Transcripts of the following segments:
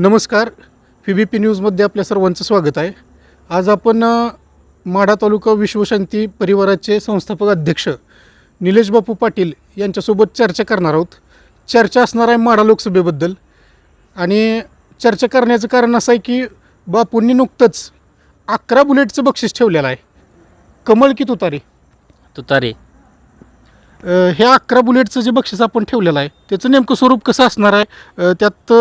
नमस्कार. पी बी पी न्यूजमध्ये आपल्या सर्वांचं स्वागत आहे. आज आपण माढा तालुका विश्वशांती परिवाराचे संस्थापक अध्यक्ष निलेश बापू पाटील यांच्यासोबत चर्चा करणार आहोत. चर्चा असणार आहे माढा लोकसभेबद्दल. आणि चर्चा करण्याचं कारण असं आहे की बापूंनी नुकतंच अकरा बुलेटचं बक्षीस ठेवलेलं आहे. कमळ की तुतारी? तुतारी. हे अकरा बुलेटचं जे बक्षीस आपण ठेवलेलं आहे त्याचं नेमकं स्वरूप कसं असणार आहे? त्यात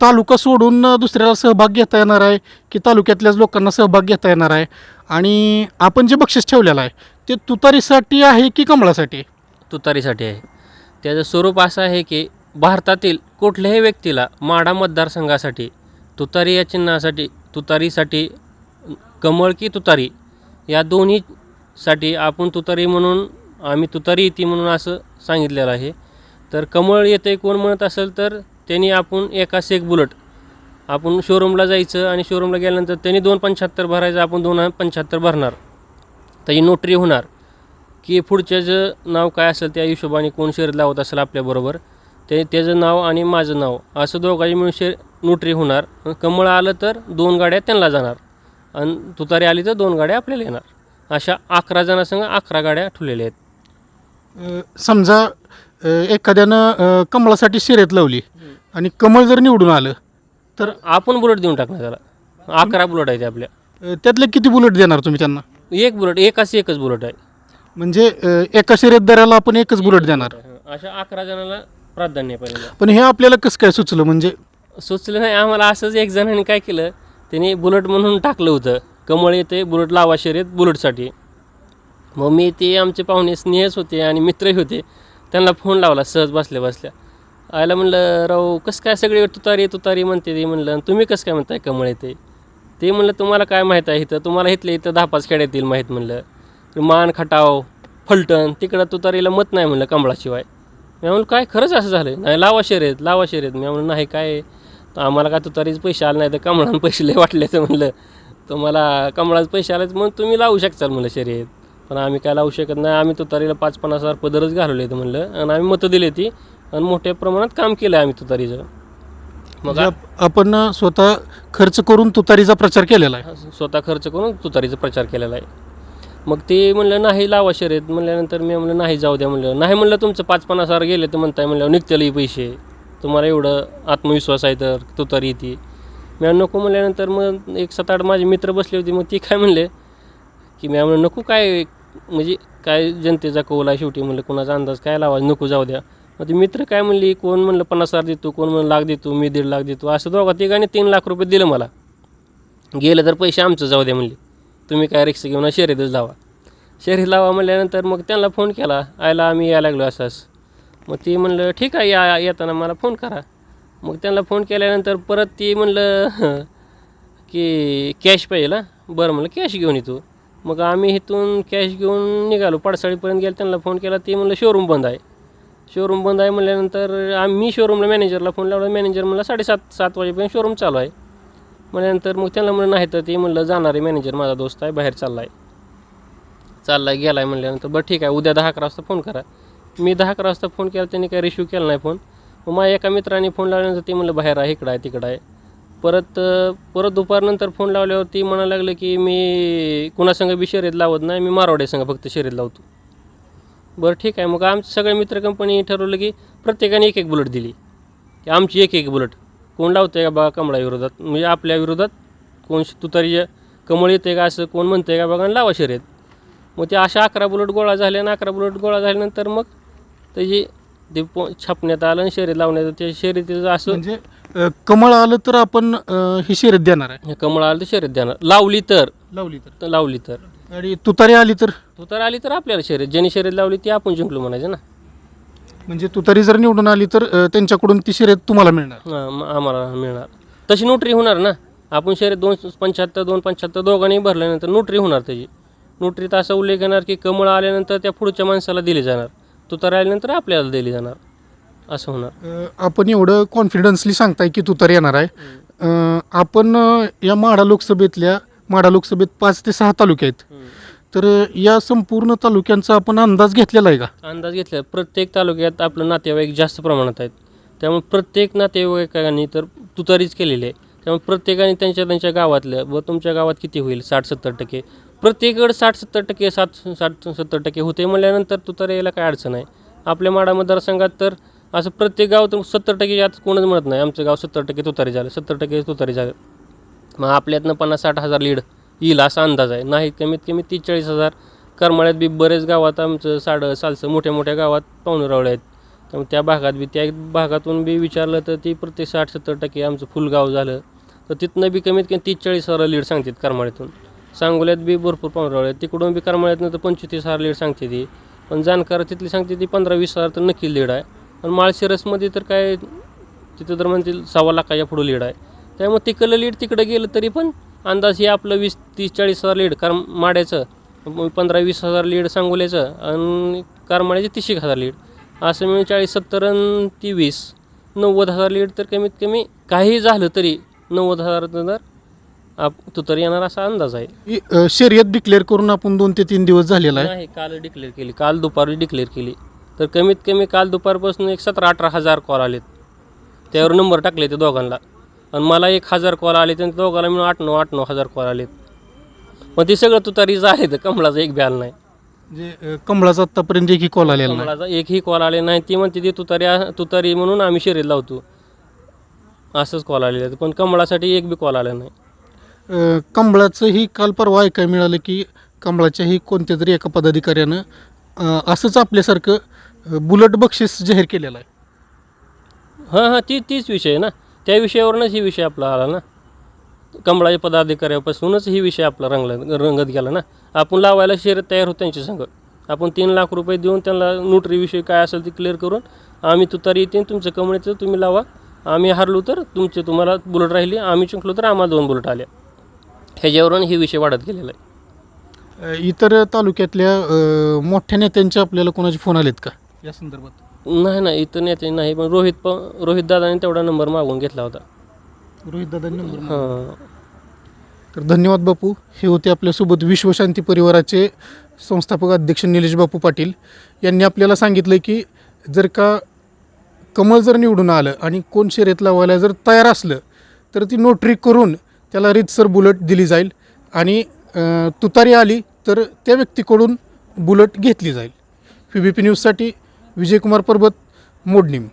तालुका सोडून दुसऱ्याला सहभाग घेता येणार आहे की तालुक्यातल्याच लोकांना सहभाग घेता येणार आहे? आणि आपण जे बक्षीस ठेवलेलं आहे ते तुतारीसाठी आहे की कमळासाठी? तुतारीसाठी आहे. त्याचं स्वरूप असं आहे की भारतातील कुठल्याही व्यक्तीला माढा मतदारसंघासाठी तुतारी या चिन्हासाठी तुतारीसाठी कमळ की तुतारी या दोन्हीसाठी आपण तुतारी म्हणून आम्ही तुतारी येते म्हणून असं सांगितलेलं आहे. तर कमळ येते कोण म्हणत असेल तर त्यांनी आपण एकास एक बुलट. आपण शोरूमला जायचं आणि शोरूमला गेल्यानंतर त्यांनी दोन पंच्याहत्तर भरायचं आपण दोन पंच्याहत्तर भरणार. त्याची नोटरी होणार की पुढच्या जे नाव काय असेल त्या हिशोबाने कोण शर्यत लावत असेल आपल्याबरोबर ते त्याचं नाव आणि माझं नाव असं दोघांची मिळून शे नोटरी होणार. कमळ आलं तर दोन गाड्या त्यांना जाणार आणि तुतारी आली तर दोन गाड्या आपल्याला येणार. अशा अकरा जणांसंग अकरा गाड्या ठेवलेल्या आहेत. समजा अ, एखाद्यानं अ, कमळासाठी शिरेत लावली आणि कमळ जर निवडून आलं तर आपण बुलेट देऊन टाकणार त्याला. अकरा बुलेट आहेत आपल्या. अ, त्यातले किती बुलेट देणार तुम्ही त्यांना? एक बुलेट एकाच एकच बुलेट आहे. म्हणजे अ, एका शिरेतदाराला आपण एकच बुलेट देणार. अशा अकरा जणांना प्राधान्य आहे पहिल्यांदा. पण हे आपल्याला कसं काय सुचलं? म्हणजे सुचलं नाही आम्हाला असंच एक जणांनी काय केलं त्यांनी बुलेट म्हणून टाकलं होतं. कमळ येते बुलेट लावा शर्यत बुलेटसाठी. मग मी ते आमचे पाहुणे स्नेहच होते आणि मित्रही होते. त्यांना फोन लावला सहज बसल्या बसल्या. आयला म्हणलं राव कसं काय सगळे तुतारी तुतारी म्हणते ते? म्हणलं आणि तुम्ही कसं काय म्हणताय कमळ येते ते म्हणलं तुम्हाला काय माहीत आहे इथं? तुम्हाला इथले इथं दहा पाच खेड्यात येईल माहीत म्हणलं. मान खटाव फलटण तिकडं तुतारीला मत नाही म्हणलं कमळाशिवाय. मी म्हणलं काय खरंच असं झालं नाही लावा शर्यत लावा शर्यत. मी म्हणलं नाही काय? तर आम्हाला काय तुतारीच पैसे आले नाही तर कमळानं पैसे लय वाटले तर म्हणलं. तुम्हाला कमळाचं पैसे आले मग तुम्ही लावू शकचाल म्हणलं शर्यत. पण आम्ही काय लावू शकत नाही. आम्ही तुतारीला पाच पन्नास हजार पदरच घालवले तर म्हणलं. आणि आम्ही मतं दिली ती. आणि मोठ्या प्रमाणात काम केलं आम्ही तुतारीचं. मग म्हणजे आप- आपण स्वतः खर्च करून तुतारीचा प्रचार केलेला आहे. स्वतः खर्च करून तुतारीचा प्रचार केलेला आहे. मग ते म्हणलं नाही लावा शर्यत. म्हणल्यानंतर मी म्हणलं नाही जाऊ द्या. म्हणलं नाही म्हणलं तुमचं पाच पन्नास हजार गेले तर म्हणताय. म्हणलं निघतेलही पैसे. तुम्हाला एवढं आत्मविश्वास आहे तर तुतारी येते. मी नको. म्हणल्यानंतर मग एक सात आठ माझे मित्र बसले होते. मग ती काय म्हणले की मी म्हणलं नको काय म्हणजे काय जनतेचा कौल आहे शेवटी म्हणलं कोणाचा अंदाज काय लावा नको जाऊ द्या. मग ते मित्र काय म्हणली कोण म्हणलं पन्नास हजार देतो कोण म्हणलं लाख देतो मी दीड लाख देतो असं दोघा तिघांनी तीन लाख रुपये दिलं मला. गेलं तर पैसे आमचं जाऊ द्या म्हणले. तुम्ही काय रिक्षा घेऊन शर्यतच लावा. शर्यत लावा म्हणल्यानंतर मग त्यांना फोन केला आयला आम्ही यायला लागलो असं असं. मग ती म्हणलं ठीक आहे या येताना मला फोन करा. मग त्यांना फोन केल्यानंतर परत ती म्हणलं की कॅश पाहिजे ना? बरं म्हणलं कॅश घेऊन येतो. मग आम्ही इथून कॅश घेऊन निघालो. पडसाळीपर्यंत गेलो त्यांना फोन केला. ते म्हणलं शोरूम बंद आहे. शोरूम बंद आहे म्हणल्यानंतर आम्ही मी शोरूमला मॅनेजरला फोन लावला. मॅनेजर म्हणला साडेसात सात वाजेपर्यंत शोरूम चालू आहे. म्हणल्यानंतर मग त्यांना म्हणलं नाही तर ते म्हणलं जाणार आहे मॅनेजर माझा दोस्त आहे बाहेर चालला आहे चालला आहे गेला आहे म्हणल्यानंतर बरं ठीक आहे उद्या दहा अकरा वाजता फोन करा. मी दहा अकरा वाजता फोन केला त्यांनी काही रिसिव्ह केला नाही फोन मग माझ्या एका मित्राने फोन लावल्यानंतर ते म्हणलं बाहेर आहे इकडं आहे तिकडं आहे. परत परत दुपारनंतर फोन लावल्यावर ती म्हणायला लागलं की मी कुणासंग बी शर्यत लावत नाही मी मारवाड्यासंग फक्त शर्यत लावतो. बरं ठीक आहे. मग आमचे सगळे मित्र कंपनी ठरवलं की प्रत्येकाने एक एक बुलेट दिली. की आमची एक एक बुलेट कोण लावतंय का बघा कमळा विरोधात? म्हणजे आपल्या विरोधात कोण तुतारी कमळ येते का असं कोण म्हणतंय का बघा आणि लावा शर्यत. मग ते अशा अकरा बुलेट गोळा झाले आणि अकरा बुलेट गोळा झाल्यानंतर मग त्याची ते छापण्यात आलं आणि शर्यत लावण्यात ते त्या शर्यतीचं असं म्हणजे अ, कमळ आलं तर आपण अ, ही शर्यत देणार आहे. हे कमळ आलं तर शर्यत देणार. लावली तर. लावली तर. लावली तर. आणि तुतारी आली तर? तुतारी आली तर आपल्याला शर्यत. ज्यांनी शर्यत लावली ती आपण जिंकलो म्हणायचं ना. म्हणजे तुतारी जर निवडून आली तर अ, त्यांच्याकडून ती शर्यत तुम्हाला मिळणार. हां आम्हाला मिळणार. तशी नोटरी होणार ना. आपण शर्यत दोन पंच्याहत्तर दोन पंच्याहत्तर दोघांनी भरल्यानंतर नोटरी होणार त्याची. नोटरीत असा उल्लेख येणार की कमळ आल्यानंतर त्या पुढच्या माणसाला दिली जाणार. तुतारी आल्यानंतर आपल्याला दिली जाणार. असं होणार. अ, आपण एवढं कॉन्फिडन्सली सांगताय की तुतारी येणार आहे. अ, आपण अ, या माढा लोकसभेतल्या माढा लोकसभेत पाच ते सहा तालुके आहेत. तर या संपूर्ण तालुक्यांचा आपण अंदाज घेतलेला आहे का? अंदाज घेतला प्रत्येक तालुक्यात आपलं नातेवाईक जास्त प्रमाणात आहेत. त्यामुळे प्रत्येक नातेवाईकांनी तर तुतारीच केलेली आहे. त्यामुळे प्रत्येकाने त्यांच्या त्यांच्या गावातलं व तुमच्या गावात किती होईल? साठ सत्तर टक्के. प्रत्येककडे साठ सत्तर टक्के साठ साठ सत्तर टक्के होते म्हणल्यानंतर तुतारी यायला काय अडचण आहे? आपल्या माडा मतदारसंघात तर असं प्रत्येक गाव तर सत्तर टक्के यात कोणच म्हणत नाही. आमचं गाव सत्तर टक्के तुतारी झालं. सत्तर टक्के तुतारी झालं. मग आपल्यातनं पन्नास साठ हजार लीड येईल असा अंदाज आहे. नाही कमीत कमी तीस चाळीस हजार. करमाळ्यात बी बरेच गावात आमचं साडं सालसं मोठ्या मोठ्या गावात पाहुणे रावळे आहेत. त्यामुळे त्या भागात बी त्या भागातून बी विचारलं तर ती प्रत्येक साठ सत्तर टक्के आमचं फुलगाव झालं. तर तिथनं बी कमीत कमी तीस चाळीस हजार लीड सांगतात करमाळ्यातून. सांगोल्यात बी भरपूर पाहुणे रावळे आहेत. तिकडून बी करमाळ्यातनं तर पंचवीस हजार लीड सांगते ती. पण जाणकार तिथली सांगते ती पंधरा वीस हजार तर नक्की लीड आहे. पण माळशिरसमध्ये तर काय तिथं तर म्हणतील सव्वा लाखाच्या पुढं लीड आहे. त्यामुळे तिकडलं लीड तिकडं गेलं तरी पण अंदाज हे आपलं वीस तीस चाळीस हजार लीड कार माड्याचं पंधरा वीस हजार लीड सांगोल्याचं आणि करमाळ्याचे तीस एक हजार लीड असं मिळून चाळीस सत्तर आणि ती वीस नव्वद हजार लीड तर कमीत कमी काही झालं तरी नव्वद हजार तर आप तू तर येणार असा अंदाज आहे. शर्यत डिक्लेअर करून आपण दोन ते तीन दिवस झालेला आहे. काल डिक्लेअर केली. काल दुपारी डिक्लेअर केली. तर कमीत कमी काल दुपारपासून एक सतरा अठरा हजार कॉल आलेत. त्यावर नंबर टाकले ते दोघांना. आणि मला एक हजार कॉल आले त्यांच्या दोघांना मिळून आठ नऊ आठ नऊ हजार कॉल आलेत. मग ते सगळं तुतारीचं आहे तर कमळाचं एक ब्याल नाही. अ, कमळाचा आत्तापर्यंत एकही कॉल आलेला नाही. कमळाचा एकही कॉल आले नाही. ती म्हणते ती तुतारी तुतारी म्हणून आम्ही शर्यत लावतो. असंच कॉल आलेले आहेत. पण कमळासाठी एक बी कॉल आला नाही. अ, कमळाचंही काल परवा ऐकायला मिळालं की कमळाच्याही कोणत्या तरी एका पदाधिकाऱ्यानं अ, असंच आपल्यासारखं बुलट बक्षीस जाहीर केलेलं आहे. हां हां ती तीच विषय आहे ना. त्या विषयावरूनच ही विषय आपला आला ना. कमळाच्या पदाधिकाऱ्यापासूनच ही विषय आपला रंगला रंगत गेला ना. आपण लावायला शर्यत तयार होतो त्यांच्या संग आपण तीन लाख रुपये देऊन त्यांना नोटरी विषय काय असेल ते क्लिअर करून आम्ही तुतारी येते तुमचं कमळीचं तुम्ही लावा. आम्ही हारलो तर तुमचे तुम्हाला बुलेट राहिली आम्ही जिंकलो तर आम्हाला दोन बुलेट आल्या. ह्याच्यावरून ही विषय वाढत गेलेला आहे. इतर तालुक्यातल्या मोठ्या नेत्यांचे आपल्याला कोणाचे फोन आलेत का? या संदर्भात? नाही नाही इथं नेते नाही पण रोहित प रोहित दादाने तेवढा नंबर मागून घेतला होता. रोहित दादा नंबर हां. तर धन्यवाद बापू. हे होते आपल्यासोबत विश्वशांती परिवाराचे संस्थापक अध्यक्ष निलेश बापू पाटील. यांनी आपल्याला सांगितलं की जर का कमळ जर निवडून आलं आणि कोण शर्यत लावायला जर तयार असलं तर ती नोटरी करून त्याला रीतसर बुलेट दिली जाईल आणि अ, तुतारी आली तर त्या व्यक्तीकडून बुलेट घेतली जाईल. पी बी पी न्यूजसाठी विजयकुमार पर्वत मोडणीम.